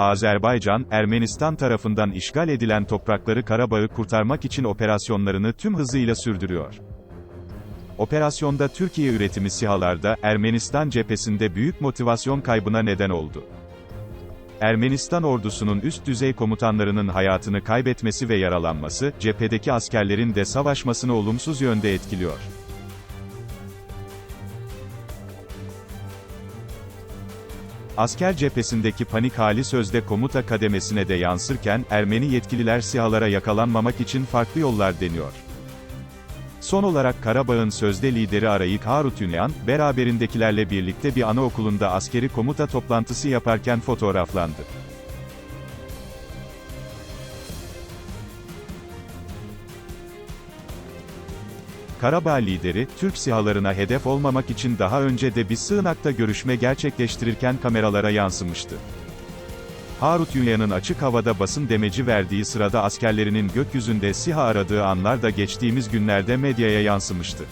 Azerbaycan, Ermenistan tarafından işgal edilen toprakları Karabağ'ı kurtarmak için operasyonlarını tüm hızıyla sürdürüyor. Operasyonda Türkiye üretimi SİHA'larda, Ermenistan cephesinde büyük motivasyon kaybına neden oldu. Ermenistan ordusunun üst düzey komutanlarının hayatını kaybetmesi ve yaralanması, cephedeki askerlerin de savaşmasını olumsuz yönde etkiliyor. Asker cephesindeki panik hali sözde komuta kademesine de yansırken, Ermeni yetkililer SİHA'lara yakalanmamak için farklı yollar deniyor. Son olarak Karabağ'ın sözde lideri Arayik Harutünyan, beraberindekilerle birlikte bir anaokulunda askeri komuta toplantısı yaparken fotoğraflandı. Karabağ lideri, Türk sihalarına hedef olmamak için daha önce de bir sığınakta görüşme gerçekleştirirken kameralara yansımıştı. Harut Yunya'nın açık havada basın demeci verdiği sırada askerlerinin gökyüzünde SİHA aradığı anlar da geçtiğimiz günlerde medyaya yansımıştı.